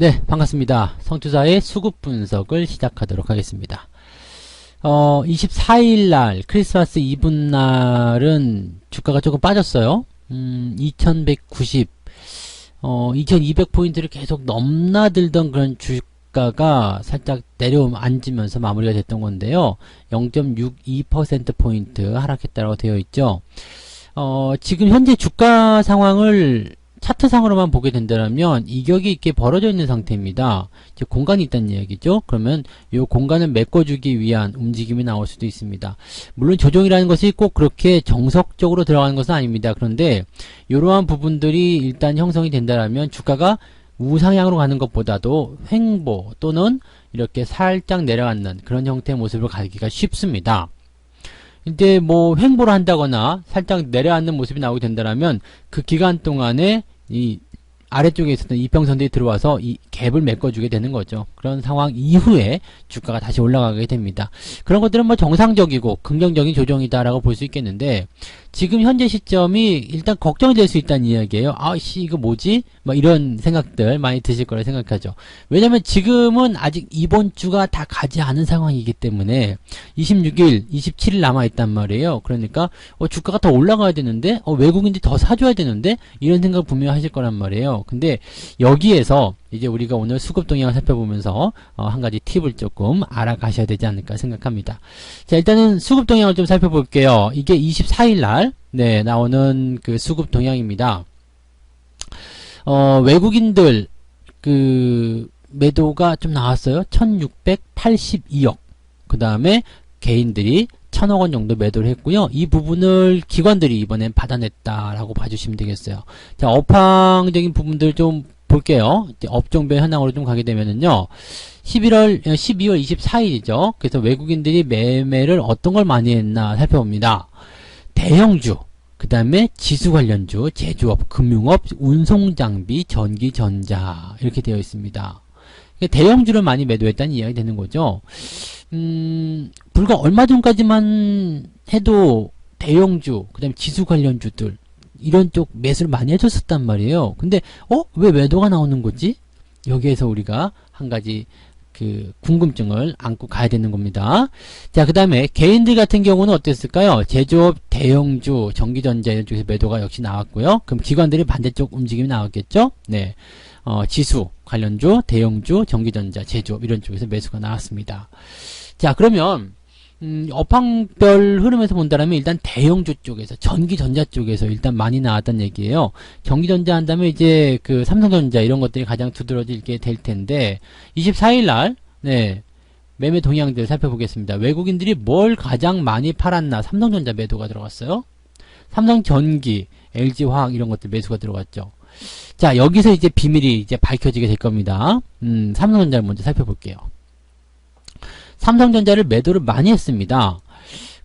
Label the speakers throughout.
Speaker 1: 네, 반갑습니다. 성투사의 수급 분석을 시작하도록 하겠습니다. 어, 24일 날, 크리스마스 이브 날은 주가가 조금 빠졌어요. 음, 2190, 어, 2200 포인트를 계속 넘나들던 그런 주가가 살짝 내려 앉으면서 마무리가 됐던 건데요. 0.62%포인트 하락했다고 되어 있죠. 어, 지금 현재 주가 상황을 차트상으로만 보게 된다면 이격이 있게 벌어져 있는 상태입니다. 이제 공간이 있다는 이야기죠. 그러면 이 공간을 메꿔주기 위한 움직임이 나올 수도 있습니다. 물론 조정이라는 것이 꼭 그렇게 정석적으로 들어가는 것은 아닙니다. 그런데 이러한 부분들이 일단 형성이 된다면 주가가 우상향으로 가는 것보다도 횡보 또는 이렇게 살짝 내려앉는 그런 형태의 모습을 가기가 쉽습니다. 이제 뭐 횡보를 한다거나 살짝 내려앉는 모습이 나오게 된다면 그 기간 동안에 이 아래쪽에 있었던 이평선들이 들어와서 이 갭을 메꿔주게 되는 거죠. 그런 상황 이후에 주가가 다시 올라가게 됩니다. 그런 것들은 뭐 정상적이고 긍정적인 조정이다라고 볼 수 있겠는데 지금 현재 시점이 일단 걱정이 될 수 있다는 이야기예요. 아씨 이거 뭐지? 뭐 이런 생각들 많이 드실 거라 생각하죠. 왜냐면 지금은 아직 이번 주가 다 가지 않은 상황이기 때문에 26일, 27일 남아 있단 말이에요. 그러니까 어, 주가가 더 올라가야 되는데 어, 외국인들이 더 사줘야 되는데 이런 생각 분명히 하실 거란 말이에요. 근데 여기에서 이제 우리가 오늘 수급 동향을 살펴보면서 어, 한 가지 팁을 조금 알아가셔야 되지 않을까 생각합니다. 자 일단은 수급 동향을 좀 살펴볼게요. 이게 24일 날 네, 나오는 그 수급 동향입니다. 어, 외국인들 그 매도가 좀 나왔어요. 1682억. 그 다음에 개인들이 천억 원 정도 매도를 했고요. 이 부분을 기관들이 이번엔 받아냈다라고 봐주시면 되겠어요. 자, 업황적인 부분들 좀 볼게요. 업종별 현황으로 좀 가게 되면은요. 11월, 12월 24일이죠. 그래서 외국인들이 매매를 어떤 걸 많이 했나 살펴봅니다. 대형주, 그 다음에 지수 관련주, 제조업, 금융업, 운송장비, 전기, 전자 이렇게 되어 있습니다. 대형주를 많이 매도했다는 이야기 되는 거죠. 음, 불과 얼마 전까지만 해도 대형주, 그 다음에 지수 관련주들 이런 쪽 매수를 많이 해줬었단 말이에요. 근데 어? 왜 매도가 나오는 거지? 여기에서 우리가 한 가지 그 궁금증을 안고 가야 되는 겁니다. 자, 그 다음에 개인들 같은 경우는 어땠을까요? 제조업, 대형주, 전기전자 이런 쪽에서 매도가 역시 나왔고요. 그럼 기관들이 반대쪽 움직임이 나왔겠죠? 네. 어, 지수, 관련주, 대형주, 전기전자, 제조업 이런 쪽에서 매수가 나왔습니다. 자, 그러면 음, 업황별 흐름에서 본다면 일단 대형주 쪽에서 전기전자 쪽에서 일단 많이 나왔단 얘기예요. 전기전자 한다면 이제 그 삼성전자 이런 것들이 가장 두드러지게 될 텐데 24일 날 네. 매매 동향들 살펴보겠습니다. 외국인들이 뭘 가장 많이 팔았나? 삼성전자 매도가 들어갔어요. 삼성전기, LG화학 이런 것들 매수가 들어갔죠. 자, 여기서 이제 비밀이 이제 밝혀지게 될 겁니다. 음, 삼성전자를 먼저 살펴볼게요. 삼성전자를 매도를 많이 했습니다.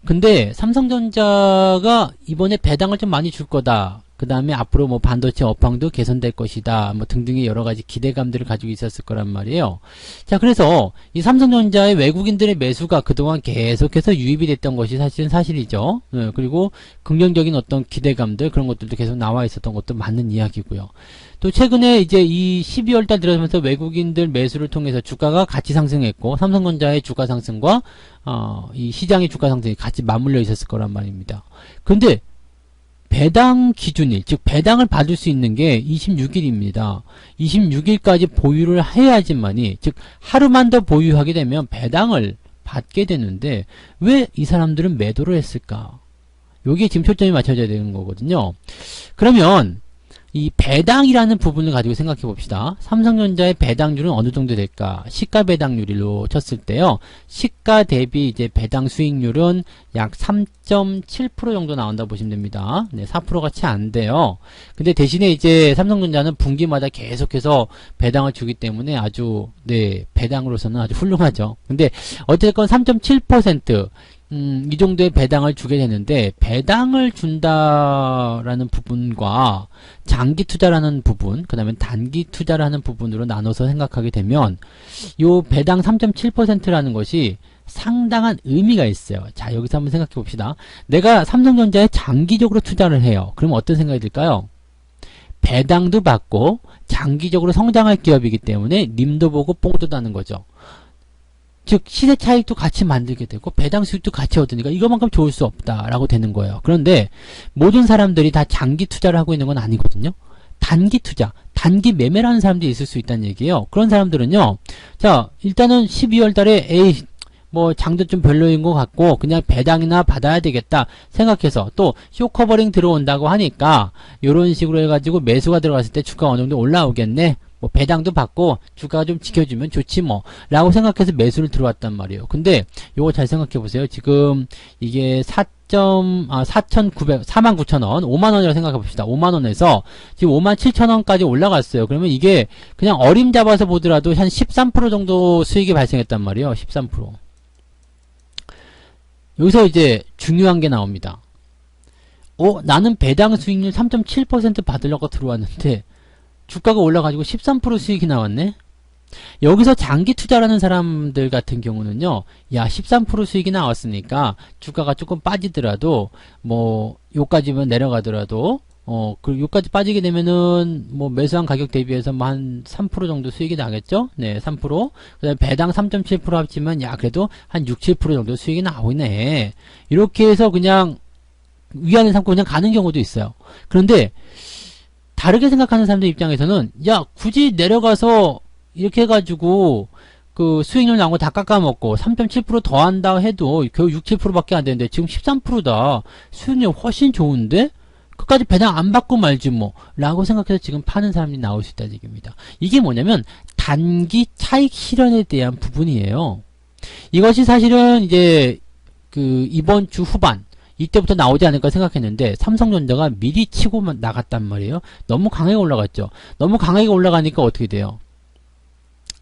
Speaker 1: 근데 삼성전자가 이번에 배당을 좀 많이 줄 거다. 그 다음에 앞으로 뭐 반도체 업황도 개선될 것이다. 뭐 등등의 여러 가지 기대감들을 가지고 있었을 거란 말이에요. 자, 그래서 이 삼성전자의 외국인들의 매수가 그동안 계속해서 유입이 됐던 것이 사실은 사실이죠. 네, 그리고 긍정적인 어떤 기대감들 그런 것들도 계속 나와 있었던 것도 맞는 이야기고요. 또 최근에 이제 이 12월 달 들어서면서 외국인들 매수를 통해서 주가가 같이 상승했고 삼성전자의 주가 상승과 어, 이 시장의 주가 상승이 같이 맞물려 있었을 거란 말입니다. 근데 배당 기준일, 즉 배당을 받을 수 있는 게 26일입니다. 26일까지 보유를 해야지만이, 즉 하루만 더 보유하게 되면 배당을 받게 되는데 왜 이 사람들은 매도를 했을까? 여기에 지금 초점이 맞춰져야 되는 거거든요. 그러면 이 배당이라는 부분을 가지고 생각해 봅시다. 삼성전자의 배당률은 어느 정도 될까? 시가 배당률로 쳤을 때요. 시가 대비 이제 배당 수익률은 약 3.7% 정도 나온다 보시면 됩니다. 네, 4%가 채 안 돼요. 근데 대신에 이제 삼성전자는 분기마다 계속해서 배당을 주기 때문에 아주 네, 배당으로서는 아주 훌륭하죠. 근데 어쨌건 3.7% 음, 이 정도의 배당을 주게 되는데 배당을 준다라는 부분과 장기 투자라는 부분, 그 다음에 단기 투자라는 부분으로 나눠서 생각하게 되면 요 배당 3.7%라는 것이 상당한 의미가 있어요. 자, 여기서 한번 생각해 봅시다. 내가 삼성전자에 장기적으로 투자를 해요. 그러면 어떤 생각이 들까요? 배당도 받고 장기적으로 성장할 기업이기 때문에 님도 보고 뽕도 나는 거죠. 즉 시세 차익도 같이 만들게 되고 배당 수익도 같이 얻으니까 이것만큼 좋을 수 없다라고 되는 거예요. 그런데 모든 사람들이 다 장기 투자를 하고 있는 건 아니거든요. 단기 투자, 단기 매매라는 사람들이 있을 수 있다는 얘기예요. 그런 사람들은요. 자, 일단은 12월 달에 에이 뭐 장도 좀 별로인 것 같고 그냥 배당이나 받아야 되겠다 생각해서 또 쇼커버링 들어온다고 하니까 이런 식으로 해가지고 매수가 들어갔을 때 주가 어느 정도 올라오겠네 뭐 배당도 받고 주가가 좀 지켜주면 좋지 뭐 라고 생각해서 매수를 들어왔단 말이에요 근데 요거 잘 생각해 보세요 지금 이게 4. 아, 4,900, 49,000원, 5만원이라고 생각해 봅시다. 5만원에서 지금 57,000원까지 올라갔어요. 그러면 이게 그냥 어림 잡아서 보더라도 한 13% 정도 수익이 발생했단 말이에요. 13%. 여기서 이제 중요한 게 나옵니다. 어, 나는 배당 수익률 3.7% 받으려고 들어왔는데 주가가 올라가지고 13% 수익이 나왔네? 여기서 장기 투자라는 사람들 같은 경우는요, 야, 13% 수익이 나왔으니까 주가가 조금 빠지더라도, 뭐, 요까지면 내려가더라도, 어, 그, 요까지 빠지게 되면은, 뭐, 매수한 가격 대비해서 뭐 한 3% 정도 수익이 나겠죠? 네, 3%. 그 다음에 배당 3.7% 합치면, 야, 그래도 한 6, 7% 정도 수익이 나오네. 이렇게 해서 그냥, 위안을 삼고 그냥 가는 경우도 있어요. 그런데, 다르게 생각하는 사람들 입장에서는, 야, 굳이 내려가서, 이렇게 해가지고 그 수익률 나온 거 다 깎아먹고 3.7% 더한다 해도 겨우 6, 7%밖에 안 되는데 지금 13%다. 수익률 훨씬 좋은데? 끝까지 배당 안 받고 말지 뭐 라고 생각해서 지금 파는 사람이 나올 수 있다는 얘기입니다. 이게 뭐냐면 단기 차익 실현에 대한 부분이에요. 이것이 사실은 이제 그 이번 주 후반 이때부터 나오지 않을까 생각했는데 삼성전자가 미리 치고 나갔단 말이에요. 너무 강하게 올라갔죠. 너무 강하게 올라가니까 어떻게 돼요?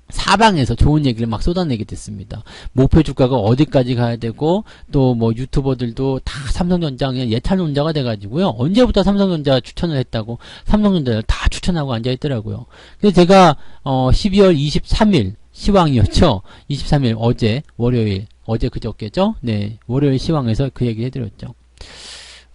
Speaker 1: 사방에서 좋은 얘기를 막 쏟아내게 됐습니다. 목표 주가가 어디까지 가야 되고 또 뭐 유튜버들도 다 삼성전자 그냥 예찬 혼자가 돼가지고요. 언제부터 삼성전자 추천을 했다고 삼성전자를 다 추천하고 앉아있더라고요. 그래서 제가 어 12월 23일 시황이었죠. 23일 어제 월요일 어제 그저께죠. 네 월요일 시황에서 그 얘기 해드렸죠.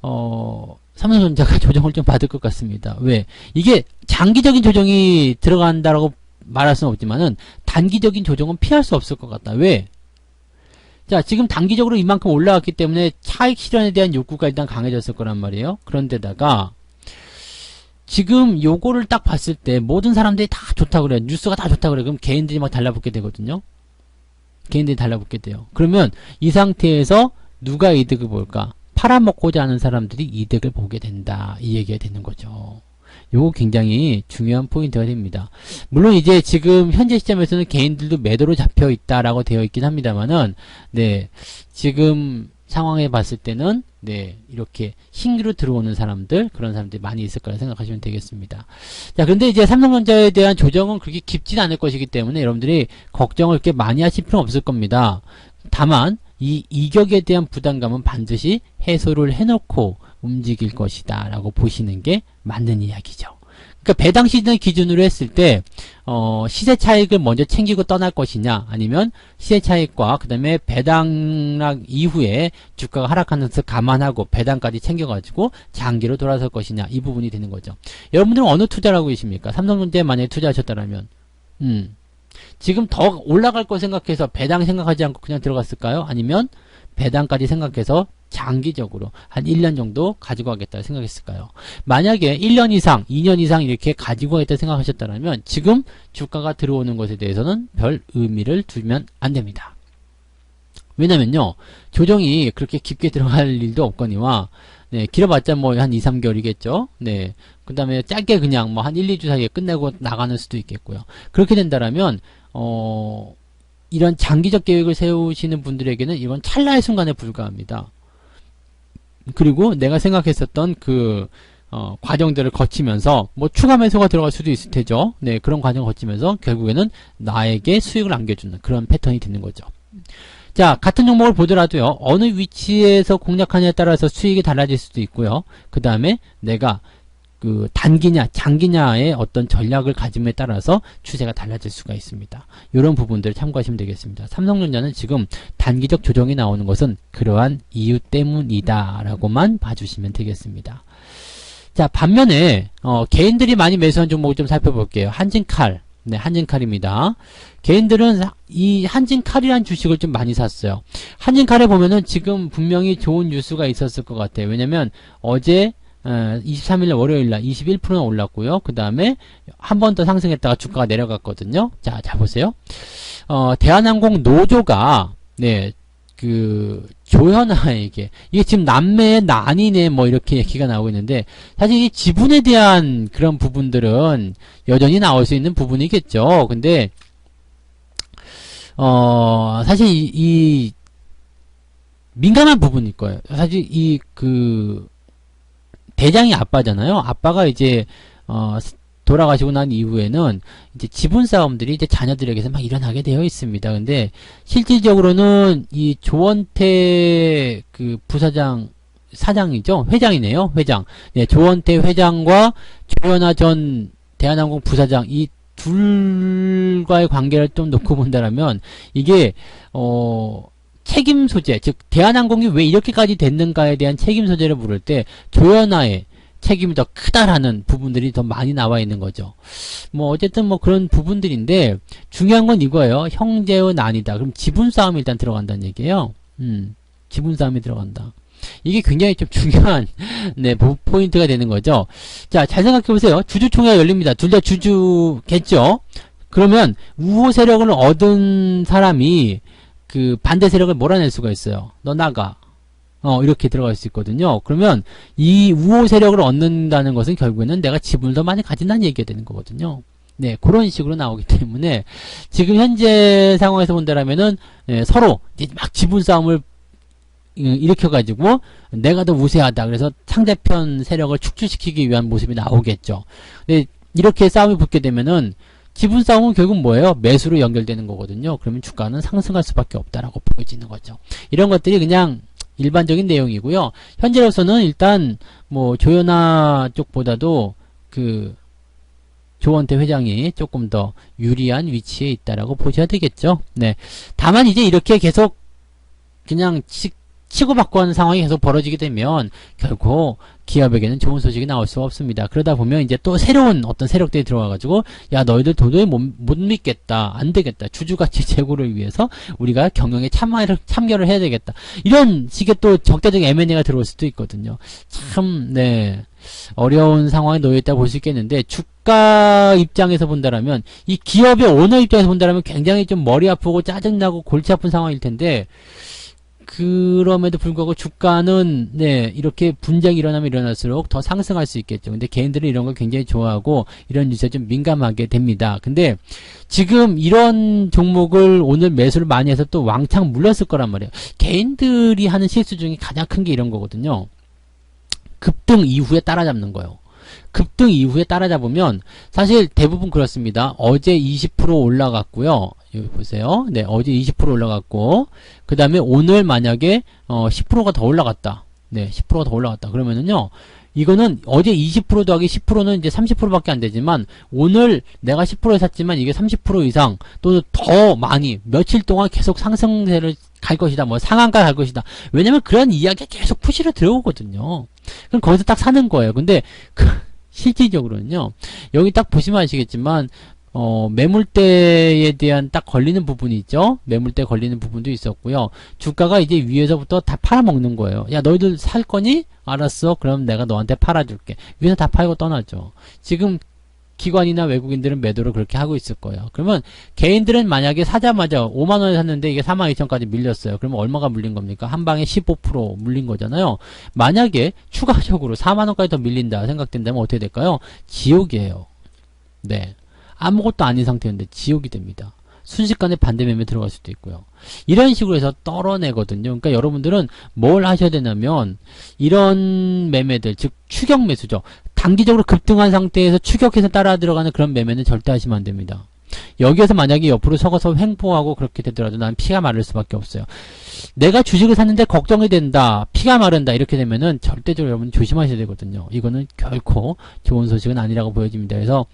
Speaker 1: 어 삼성전자가 조정을 좀 받을 것 같습니다. 왜? 이게 장기적인 조정이 들어간다라고 말할 수는 없지만은 단기적인 조정은 피할 수 없을 것 같다. 왜? 자, 지금 단기적으로 이만큼 올라왔기 때문에 차익 실현에 대한 욕구가 일단 강해졌을 거란 말이에요. 그런데다가 지금 요거를 딱 봤을 때 모든 사람들이 다 좋다 그래. 뉴스가 다 좋다 그래. 그럼 개인들이 막 달라붙게 되거든요. 개인들이 달라붙게 돼요. 그러면 이 상태에서 누가 이득을 볼까? 팔아먹고자 하는 사람들이 이득을 보게 된다. 이 얘기가 되는 거죠. 요거 굉장히 중요한 포인트가 됩니다. 물론 이제 지금 현재 시점에서는 개인들도 매도로 잡혀 있다라고 되어 있긴 합니다만은 네 지금 상황에 봤을 때는 네 이렇게 신규로 들어오는 사람들 그런 사람들이 많이 있을 거라 생각하시면 되겠습니다. 자 그런데 이제 삼성전자에 대한 조정은 그렇게 깊진 않을 것이기 때문에 여러분들이 걱정을 그렇게 많이 하실 필요는 없을 겁니다. 다만 이 이격에 대한 부담감은 반드시 해소를 해놓고 움직일 것이다 라고 보시는 게 맞는 이야기죠. 그러니까 배당 시즌 기준으로 했을 때 어, 시세 차익을 먼저 챙기고 떠날 것이냐 아니면 시세 차익과 그 다음에 배당락 이후에 주가가 하락하는 것을 감안하고 배당까지 챙겨가지고 장기로 돌아설 것이냐 이 부분이 되는 거죠. 여러분들은 어느 투자를 하고 계십니까? 삼성전자에 만약에 투자하셨다면 음, 지금 더 올라갈 거 생각해서 배당 생각하지 않고 그냥 들어갔을까요? 아니면 배당까지 생각해서 장기적으로 한 1년 정도 가지고 가겠다 생각했을까요? 만약에 1년 이상, 2년 이상 이렇게 가지고 가겠다 생각하셨다면 지금 주가가 들어오는 것에 대해서는 별 의미를 두면 안 됩니다. 왜냐면요. 조정이 그렇게 깊게 들어갈 일도 없거니와 네, 길어봤자 뭐 한 2, 3개월이겠죠. 네. 그 다음에 짧게 그냥 뭐 한 1, 2주 사이에 끝내고 나가는 수도 있겠고요. 그렇게 된다라면, 어, 이런 장기적 계획을 세우시는 분들에게는 이건 찰나의 순간에 불과합니다. 그리고 내가 생각했었던 그 어, 과정들을 거치면서 뭐 추가 매수가 들어갈 수도 있을 테죠. 네, 그런 과정을 거치면서 결국에는 나에게 수익을 안겨주는 그런 패턴이 되는 거죠. 자, 같은 종목을 보더라도요. 어느 위치에서 공략하냐에 따라서 수익이 달라질 수도 있고요. 그 다음에 내가 그 단기냐 장기냐의 어떤 전략을 가짐에 따라서 추세가 달라질 수가 있습니다. 이런 부분들을 참고하시면 되겠습니다. 삼성전자는 지금 단기적 조정이 나오는 것은 그러한 이유 때문이다 라고만 봐주시면 되겠습니다. 자, 반면에, 어, 개인들이 많이 매수한 종목을 좀 살펴볼게요. 한진칼. 네, 한진칼입니다. 개인들은 사- 이 한진칼이란 주식을 좀 많이 샀어요. 한진칼에 보면은 지금 분명히 좋은 뉴스가 있었을 것 같아요. 왜냐면 어제 어, 23일 월요일 날 21%나 올랐고요. 그 다음에 한 번 더 상승했다가 주가가 내려갔거든요. 자, 자 보세요. 어, 대한항공 노조가 네, 그 조현아에게 이게 지금 남매의 난이네 뭐 이렇게 얘기가 나오고 있는데 사실 이 지분에 대한 그런 부분들은 여전히 나올 수 있는 부분이겠죠. 근데 어 사실 이, 이 민감한 부분일 거예요. 사실 이 그 대장이 아빠잖아요. 아빠가 이제 어 돌아가시고 난 이후에는 이제 지분 싸움들이 이제 자녀들에게서 막 일어나게 되어 있습니다. 근데 실질적으로는 이 조원태 그 부사장 사장이죠. 회장이네요. 회장. 네, 조원태 회장과 조현아 전 대한항공 부사장 이 둘과의 관계를 좀 놓고 본다라면 이게 어 책임 소재, 즉 대한항공이 왜 이렇게까지 됐는가에 대한 책임 소재를 물을 때 조현아의 책임이 더 크다라는 부분들이 더 많이 나와 있는 거죠. 뭐 어쨌든 뭐 그런 부분들인데 중요한 건 이거예요. 형제의 난이다. 그럼 지분 싸움이 일단 들어간다는 얘기예요. 음, 지분 싸움이 들어간다. 이게 굉장히 좀 중요한 네 보- 포인트가 되는 거죠. 자, 잘 생각해 보세요. 주주총회가 열립니다. 둘 다 주주겠죠. 그러면 우호 세력을 얻은 사람이 그 반대 세력을 몰아낼 수가 있어요. 너 나가. 어, 이렇게 들어갈 수 있거든요. 그러면 이 우호 세력을 얻는다는 것은 결국에는 내가 지분을 더 많이 가진다는 얘기가 되는 거거든요. 네, 그런 식으로 나오기 때문에 지금 현재 상황에서 본다라면은 예, 서로 막 지분 싸움을 음, 일으켜가지고 내가 더 우세하다. 그래서 상대편 세력을 축출시키기 위한 모습이 나오겠죠. 근데 이렇게 싸움이 붙게 되면은 지분 싸움은 결국 뭐예요? 매수로 연결되는 거거든요. 그러면 주가는 상승할 수밖에 없다라고 보여지는 거죠. 이런 것들이 그냥 일반적인 내용이고요. 현재로서는 일단 뭐 조연아 쪽보다도 그 조원태 회장이 조금 더 유리한 위치에 있다라고 보셔야 되겠죠. 네. 다만 이제 이렇게 계속 그냥 치, 치고받고 상황이 계속 벌어지게 되면 결국 기업에게는 좋은 소식이 나올 수가 없습니다. 그러다 보면 이제 또 새로운 어떤 세력들이 들어와가지고 야 너희들 도저히 못, 못 믿겠다 안 되겠다 주주가치 제고를 위해서 우리가 경영에 참여를 참여를 해야 되겠다 이런 식의 또 적대적 M&A가 들어올 수도 있거든요. 참 네. 어려운 상황에 놓여 있다 볼 수 있겠는데 주가 입장에서 본다라면 이 기업의 오너 입장에서 본다라면 굉장히 좀 머리 아프고 짜증나고 골치 아픈 상황일 텐데 그럼에도 불구하고 주가는 네 이렇게 분쟁이 일어나면 일어날수록 더 상승할 수 있겠죠. 근데 개인들은 이런 걸 굉장히 좋아하고 이런 뉴스에 좀 민감하게 됩니다. 근데 지금 이런 종목을 오늘 매수를 많이 해서 또 왕창 물렸을 거란 말이에요. 개인들이 하는 실수 중에 가장 큰 게 이런 거거든요. 급등 이후에 따라잡는 거예요. 급등 이후에 따라잡으면 사실 대부분 그렇습니다. 어제 20% 올라갔고요. 여기 보세요. 네, 어제 20% 올라갔고 그 다음에 오늘 만약에 어, 10%가 더 올라갔다. 네, 10%가 더 올라갔다. 그러면은요. 이거는 어제 20% 더하기 10%는 이제 30%밖에 안 되지만 오늘 내가 10%에 샀지만 이게 30% 이상 또는 더 많이 며칠 동안 계속 상승세를 갈 것이다. 뭐 상한가 갈 것이다. 왜냐면 그런 이야기가 계속 푸시로 들어오거든요. 그럼 거기서 딱 사는 거예요. 근데 그 실질적으로는요. 여기 딱 보시면 아시겠지만 어, 매물대에 대한 딱 걸리는 부분이 있죠. 매물대 걸리는 부분도 있었고요. 주가가 이제 위에서부터 다 팔아먹는 거예요. 야, 너희들 살 거니? 알았어. 그럼 내가 너한테 팔아줄게. 위에서 다 팔고 떠나죠. 지금 기관이나 외국인들은 매도를 그렇게 하고 있을 거예요. 그러면 개인들은 만약에 사자마자 5만원에 샀는데 이게 4만 2천까지 밀렸어요. 그러면 얼마가 물린 겁니까? 한 방에 15% 물린 거잖아요. 만약에 추가적으로 4만원까지 더 밀린다 생각된다면 어떻게 될까요? 지옥이에요. 네. 아무것도 아닌 상태였는데 지옥이 됩니다. 순식간에 반대 매매 들어갈 수도 있고요. 이런 식으로 해서 떨어내거든요. 그러니까 여러분들은 뭘 하셔야 되냐면 이런 매매들 즉 추격 매수죠. 단기적으로 급등한 상태에서 추격해서 따라 들어가는 그런 매매는 절대 하시면 안 됩니다. 여기에서 만약에 옆으로 서가서 횡보하고 그렇게 되더라도 난 피가 마를 수밖에 없어요. 내가 주식을 샀는데 걱정이 된다, 피가 마른다 이렇게 되면은 절대적으로 여러분 조심하셔야 되거든요. 이거는 결코 좋은 소식은 아니라고 보여집니다. 그래서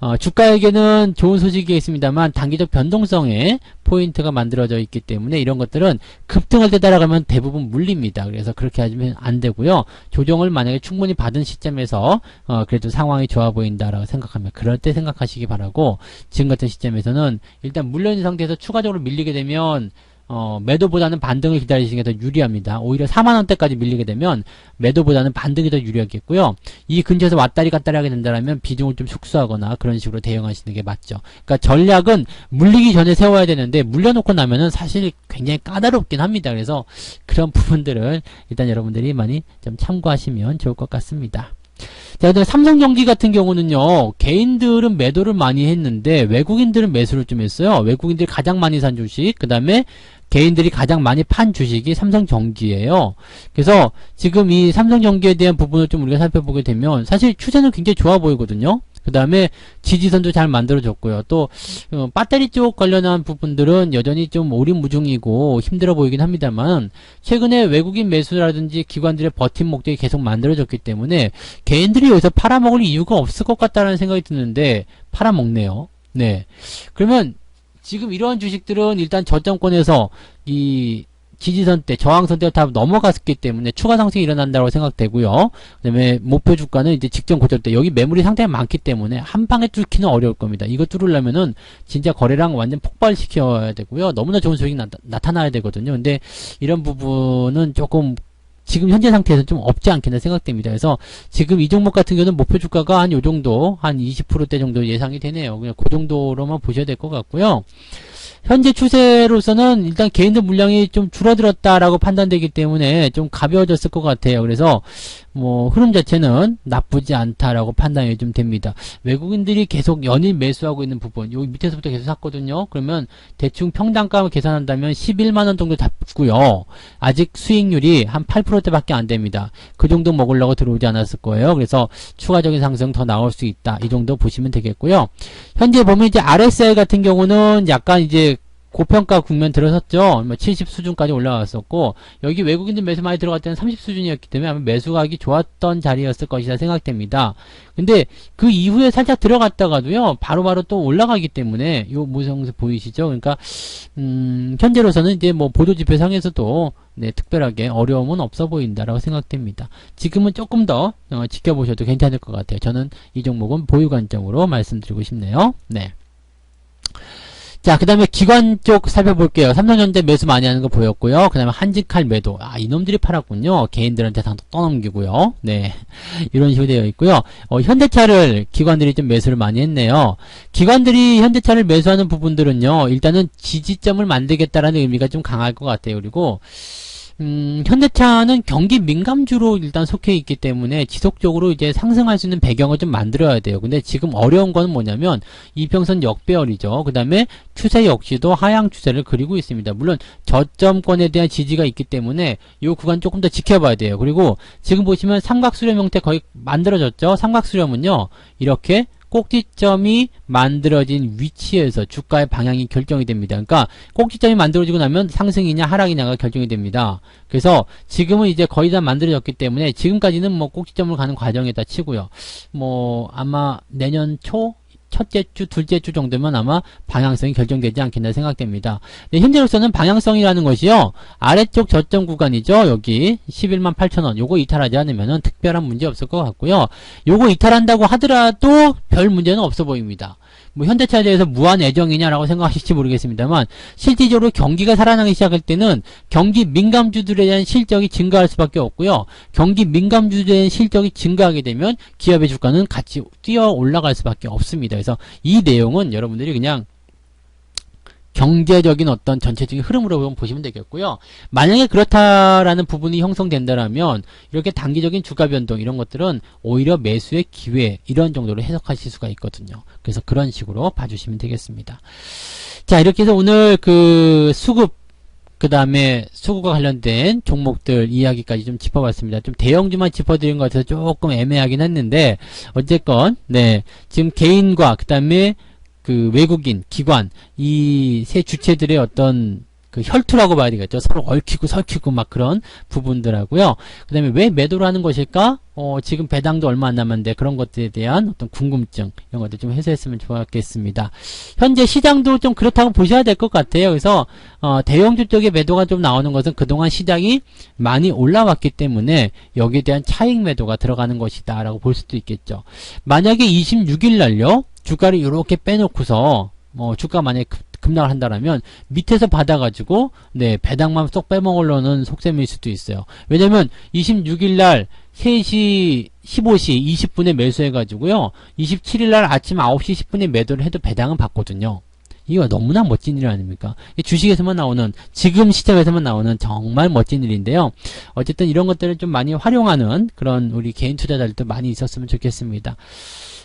Speaker 1: 어, 주가에게는 좋은 소식이 있습니다만 단기적 변동성에 포인트가 만들어져 있기 때문에 이런 것들은 급등할 때 따라가면 대부분 물립니다. 그래서 그렇게 하면 안 되고요. 조정을 만약에 충분히 받은 시점에서 어, 그래도 상황이 좋아 보인다라고 생각하면 그럴 때 생각하시기 바라고 지금 같은 시점에서는 일단 물려있는 상태에서 추가적으로 밀리게 되면 어, 매도보다는 반등을 기다리시는 게 더 유리합니다. 오히려 4만원대까지 밀리게 되면 매도보다는 반등이 더 유리하겠고요. 이 근처에서 왔다리 갔다리 하게 된다면 비중을 좀 축소하거나 그런 식으로 대응하시는 게 맞죠. 그러니까 전략은 물리기 전에 세워야 되는데 물려놓고 나면은 사실 굉장히 까다롭긴 합니다. 그래서 그런 부분들을 일단 여러분들이 많이 좀 참고하시면 좋을 것 같습니다. 자, 근데 삼성전기 같은 경우는요, 개인들은 매도를 많이 했는데, 외국인들은 매수를 좀 했어요. 외국인들이 가장 많이 산 주식, 그 다음에 개인들이 가장 많이 판 주식이 삼성전기예요. 그래서 지금 이 삼성전기에 대한 부분을 좀 우리가 살펴보게 되면, 사실 추세는 굉장히 좋아 보이거든요. 그 다음에 지지선도 잘 만들어졌고요. 또 어, 배터리 쪽 관련한 부분들은 여전히 좀 오림무중이고 힘들어 보이긴 합니다만 최근에 외국인 매수라든지 기관들의 버팀목들이 계속 만들어졌기 때문에 개인들이 여기서 팔아먹을 이유가 없을 것 같다는 생각이 드는데 팔아먹네요. 네. 그러면 지금 이러한 주식들은 일단 저점권에서 이 지지선 때, 저항선 때다 넘어갔기 때문에 추가 상승이 일어난다고 생각되고요. 그 다음에 목표 주가는 이제 직전 고점 때, 여기 매물이 상당히 많기 때문에 한 방에 뚫기는 어려울 겁니다. 이거 뚫으려면은 진짜 거래량 완전 폭발시켜야 되고요. 너무나 좋은 수익이 나, 나타나야 되거든요. 근데 이런 부분은 조금 지금 현재 상태에서 좀 없지 않겠나 생각됩니다. 그래서 지금 이 종목 같은 경우는 목표 주가가 한 요 정도, 한 20%대 정도 예상이 되네요. 그냥 그 정도로만 보셔야 될 것 같고요. 현재 추세로서는 일단 개인들 물량이 좀 줄어들었다라고 판단되기 때문에 좀 가벼워졌을 것 같아요. 그래서 뭐 흐름 자체는 나쁘지 않다라고 판단이 좀 됩니다. 외국인들이 계속 연일 매수하고 있는 부분, 여기 밑에서부터 계속 샀거든요. 그러면 대충 평당가를 계산한다면 11만 원 정도 잡고요. 아직 수익률이 한 8%대밖에 안 됩니다. 그 정도 먹으려고 들어오지 않았을 거예요. 그래서 추가적인 상승 더 나올 수 있다. 이 정도 보시면 되겠고요. 현재 보면 이제 RSI 같은 경우는 약간 이제 고평가 국면 들어섰죠. 70뭐 수준까지 올라왔었고 여기 외국인들 매수 많이 들어갈 때는 30 수준이었기 때문에 아마 매수가기 좋았던 자리였을 것이라 생각됩니다. 근데 그 이후에 살짝 들어갔다가도요. 바로바로 바로 또 올라가기 때문에 요 모성수 보이시죠? 그러니까 음, 현재로서는 이제 뭐 보도 지표 상에서도 네, 특별하게 어려움은 없어 보인다라고 생각됩니다. 지금은 조금 더 어, 지켜보셔도 괜찮을 것 같아요. 저는 이 종목은 보유 관점으로 말씀드리고 싶네요. 네. 자, 그 다음에 기관 쪽 살펴볼게요. 삼성전자 매수 많이 하는 거 보였고요. 그 다음에 한직칼 매도. 아, 이놈들이 팔았군요. 개인들한테 다 떠넘기고요. 네. 이런 식으로 되어 있고요. 어, 현대차를 기관들이 좀 매수를 많이 했네요. 기관들이 현대차를 매수하는 부분들은요. 일단은 지지점을 만들겠다라는 의미가 좀 강할 것 같아요. 그리고 음, 현대차는 경기 민감주로 일단 속해 있기 때문에 지속적으로 이제 상승할 수 있는 배경을 좀 만들어야 돼요. 근데 지금 어려운 거는 뭐냐면 이평선 역배열이죠. 그 다음에 추세 역시도 하향 추세를 그리고 있습니다. 물론 저점권에 대한 지지가 있기 때문에 이 구간 조금 더 지켜봐야 돼요. 그리고 지금 보시면 삼각수렴 형태 거의 만들어졌죠. 삼각수렴은요. 이렇게 꼭지점이 만들어진 위치에서 주가의 방향이 결정이 됩니다. 그러니까 꼭지점이 만들어지고 나면 상승이냐 하락이냐가 결정이 됩니다. 그래서 지금은 이제 거의 다 만들어졌기 때문에 지금까지는 뭐 꼭지점을 가는 과정에다 치고요. 뭐 아마 내년 초 첫째 주, 둘째 주 정도면 아마 방향성이 결정되지 않겠나 생각됩니다. 네, 현재로서는 방향성이라는 것이요. 아래쪽 저점 구간이죠. 여기 11만 8천원. 요거 이탈하지 않으면 특별한 문제 없을 것 같고요. 요거 이탈한다고 하더라도 별 문제는 없어 보입니다. 뭐 현대차에 대해서 무한 애정이냐라고 생각하실지 모르겠습니다만 실질적으로 경기가 살아나기 시작할 때는 경기 민감주들에 대한 실적이 증가할 수밖에 없고요. 경기 민감주에 대한 실적이 증가하게 되면 기업의 주가는 같이 뛰어 올라갈 수밖에 없습니다. 그래서 이 내용은 여러분들이 그냥 경제적인 어떤 전체적인 흐름으로 보시면 되겠고요. 만약에 그렇다라는 부분이 형성된다면 이렇게 단기적인 주가 변동 이런 것들은 오히려 매수의 기회 이런 정도로 해석하실 수가 있거든요. 그래서 그런 식으로 봐주시면 되겠습니다. 자 이렇게 해서 오늘 그 수급 그 다음에 수급과 관련된 종목들 이야기까지 좀 짚어봤습니다. 좀 대형주만 짚어드린 것 같아서 조금 애매하긴 했는데 어쨌건 네 지금 개인과 그 다음에 그 외국인 기관 이 세 주체들의 어떤 그 혈투라고 봐야 되겠죠. 서로 얽히고 설키고 막 그런 부분들하고요. 그 다음에 왜 매도를 하는 것일까? 어, 지금 배당도 얼마 안 남았는데 그런 것들에 대한 어떤 궁금증, 이런 것들 좀 해소했으면 좋았겠습니다. 현재 시장도 좀 그렇다고 보셔야 될 것 같아요. 그래서, 어, 대형주 쪽에 매도가 좀 나오는 것은 그동안 시장이 많이 올라왔기 때문에 여기에 대한 차익 매도가 들어가는 것이다. 라고 볼 수도 있겠죠. 만약에 26일 날요, 주가를 이렇게 빼놓고서, 뭐, 주가 만약에 급- 급락을 한다라면 밑에서 받아가지고 네 배당만 쏙 빼먹으려는 속셈일 수도 있어요. 왜냐면 26일 날 3시 15시 20분에 매수해가지고요. 27일 날 아침 9시 10분에 매도를 해도 배당은 받거든요. 이거 너무나 멋진 일 아닙니까? 이 주식에서만 나오는, 지금 시점에서만 나오는 정말 멋진 일인데요. 어쨌든 이런 것들을 좀 많이 활용하는 그런 우리 개인 투자자들도 많이 있었으면 좋겠습니다.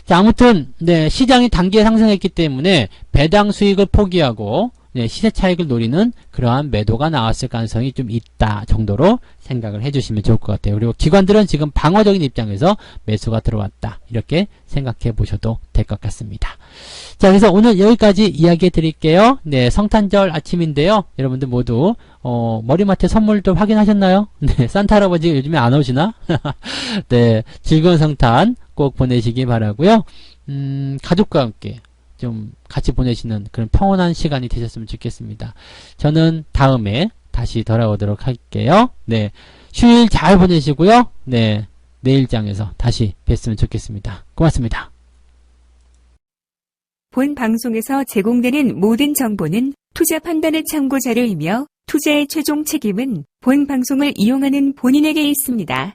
Speaker 1: 자, 아무튼, 네, 시장이 단기에 상승했기 때문에 배당 수익을 포기하고, 네, 시세 차익을 노리는 그러한 매도가 나왔을 가능성이 좀 있다 정도로 생각을 해주시면 좋을 것 같아요. 그리고 기관들은 지금 방어적인 입장에서 매수가 들어왔다. 이렇게 생각해 보셔도 될 것 같습니다. 자, 그래서 오늘 여기까지 이야기해 드릴게요. 네, 성탄절 아침인데요. 여러분들 모두, 어, 머리맡에 선물도 확인하셨나요? 네, 산타 할아버지 요즘에 안 오시나? 네, 즐거운 성탄 꼭 보내시기 바라고요 음, 가족과 함께 좀 같이 보내시는 그런 평온한 시간이 되셨으면 좋겠습니다. 저는 다음에 다시 돌아오도록 할게요. 네. 휴일 잘 보내시고요. 네. 내일장에서 다시 뵀으면 좋겠습니다. 고맙습니다.
Speaker 2: 본 방송에서 제공되는 모든 정보는 투자 판단의 참고 자료이며 투자의 최종 책임은 본 방송을 이용하는 본인에게 있습니다.